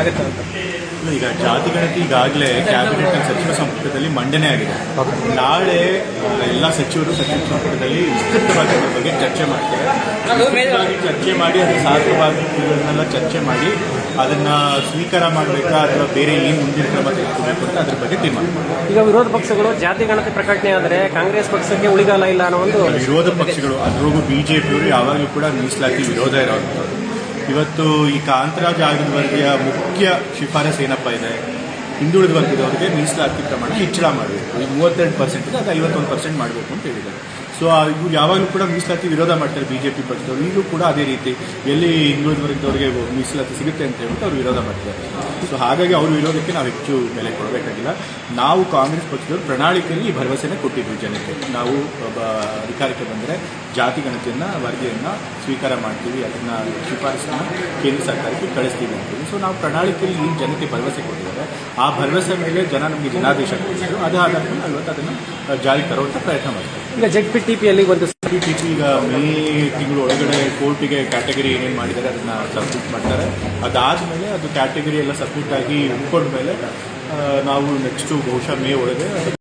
ಆಗುತ್ತೆ ಅಂತ. ಈಗ ಜಾತಿ ಗಣತಿ ಈಗಾಗಲೇ ಕ್ಯಾಬಿನೆಟ್ ಸಚಿವ ಸಂಪುಟದಲ್ಲಿ ಮಂಡನೆ ಆಗಿದೆ. ನಾಳೆ ಎಲ್ಲ ಸಚಿವರು ಸಚಿವ ಸಂಪುಟದಲ್ಲಿ ವಿಸ್ತೃತವಾಗಿ ಅದ್ರ ಬಗ್ಗೆ ಚರ್ಚೆ ಮಾಡ್ತಾರೆ. ಚರ್ಚೆ ಮಾಡಿ ಅದರ ಸಾಧಕವಾದಗಳನ್ನೆಲ್ಲ ಚರ್ಚೆ ಮಾಡಿ ಅದನ್ನ ಸ್ವೀಕಾರ ಮಾಡಬೇಕಾ ಅಥವಾ ಬೇರೆ ಏನು ಮುಂದಿನ ಕ್ರಮ ತೆಗೆದುಕೊಳ್ಬೇಕು ಅಂತ ಅದ್ರ ಬಗ್ಗೆ ತೀರ್ಮಾನ ಈಗ ವಿರೋಧ ಪಕ್ಷಗಳು ಜಾತಿ ಗಣತಿ ಪ್ರಕಟಣೆ ಆದರೆ ಕಾಂಗ್ರೆಸ್ ಪಕ್ಷಕ್ಕೆ ಉಳಿಗಾಲ ಇಲ್ಲ ಅನ್ನೋ ಒಂದು ವಿರೋಧ ಪಕ್ಷಗಳು ಅದರೊಳಗೂ ಬಿಜೆಪಿಯವರು ಯಾವಾಗಲೂ ಕೂಡ ಮೀಸಲಾತಿ ವಿರೋಧ ಇರೋವಂಥದ್ದು ಇವತ್ತು ಈ ಕಾಂತರಾಜ್ ಆಗಿದ್ದವರಿಗೆ ಮುಖ್ಯ ಶಿಫಾರಸ್ ಏನಪ್ಪ ಇದೆ? ಹಿಂದುಳಿದ ವರ್ಗದವರಿಗೆ ಮೀಸಲಾತಿ ಪ್ರಮಾಣ ಹೆಚ್ಚಳ ಮಾಡಬೇಕು. ಈಗ ಮೂವತ್ತೆರಡು ಪರ್ಸೆಂಟ್ ಇದೆ ಅದು ಐವತ್ತೊಂದು ಪರ್ಸೆಂಟ್ ಮಾಡಬೇಕು ಅಂತ ಹೇಳಿದ್ದಾರೆ. ಸೊ ಇವು ಯಾವಾಗಲೂ ಕೂಡ ಮೀಸಲಾತಿ ವಿರೋಧ ಮಾಡ್ತಾರೆ ಬಿ ಜೆ ಪಿ ಪಕ್ಷದವರು. ಈಗಲೂ ಕೂಡ ಅದೇ ರೀತಿ ಎಲ್ಲಿ ಹಿಂದುಳಿದ ವರ್ಗದವರಿಗೆ ಮೀಸಲಾತಿ ಸಿಗುತ್ತೆ ಅಂತ ಹೇಳ್ಬಿಟ್ಟು ಅವರು ವಿರೋಧ ಮಾಡ್ತಾರೆ ಸೊ ಹಾಗಾಗಿ ಅವ್ರ ವಿರೋಧಕ್ಕೆ ನಾವು ಹೆಚ್ಚು ಬೆಲೆ ಕೊಡಬೇಕಾಗಿಲ್ಲ. ನಾವು ಕಾಂಗ್ರೆಸ್ ಪಕ್ಷದವರು ಪ್ರಣಾಳಿಕೆಯಲ್ಲಿ ಈ ಭರವಸೆನ ಕೊಟ್ಟಿದ್ವಿ ಜನಕ್ಕೆ. ನಾವು ಅಧಿಕಾರಕ್ಕೆ ಬಂದರೆ ಜಾತಿ ಗಣತಿಯನ್ನು ವರದಿಯನ್ನು ಸ್ವೀಕಾರ ಮಾಡ್ತೀವಿ, ಅದನ್ನು ಶಿಫಾರಸನ್ನು ಕೇಂದ್ರ ಸರ್ಕಾರಕ್ಕೆ ಕಳಿಸ್ತೀವಿ ಅಂತೀವಿ. ಸೊ ನಾವು ಪ್ರಣಾಳಿಕೆಯಲ್ಲಿ ಈ ಜನಕ್ಕೆ ಭರವಸೆ ಕೊಟ್ಟಿದ್ದಾರೆ. ಆ ಭರವಸೆ ಮೇಲೆ ಜನ ನಮಗೆ ಜನಾದೇಶ ಕೊಟ್ಟಿದ್ರು ಅದು ಮೇಲೆ ಇವತ್ತು ಅದನ್ನು ಜಾರಿ ತರುವಂತ ಪ್ರಯತ್ನ ಮಾಡ್ತೀವಿ ಈಗ ಜೆಡ್ ಪಿ ಟಿ ಪಿಯಲ್ಲಿ ಒಂದು ಟಿಪಿ ಈಗ ಮೇ ತಿಂಗಳು ಒಳಗಡೆ ಕೋರ್ಟಿಗೆ ಕ್ಯಾಟಗರಿ ಏನೇನು ಮಾಡಿದ್ದಾರೆ ಅದನ್ನ ಸಬ್ಮಿಟ್ ಮಾಡ್ತಾರೆ. ಅದಾದಮೇಲೆ ಅದು ಕ್ಯಾಟಗರಿ ಎಲ್ಲ ಸಬ್ಮಿಟ್ ಆಗಿ ಉಳ್ಕೊಂಡ್ಮೇಲೆ ಆ, ನಾವು ನೆಕ್ಸ್ಟು ಬಹುಶಃ ಮೇ ಒಳಗೆ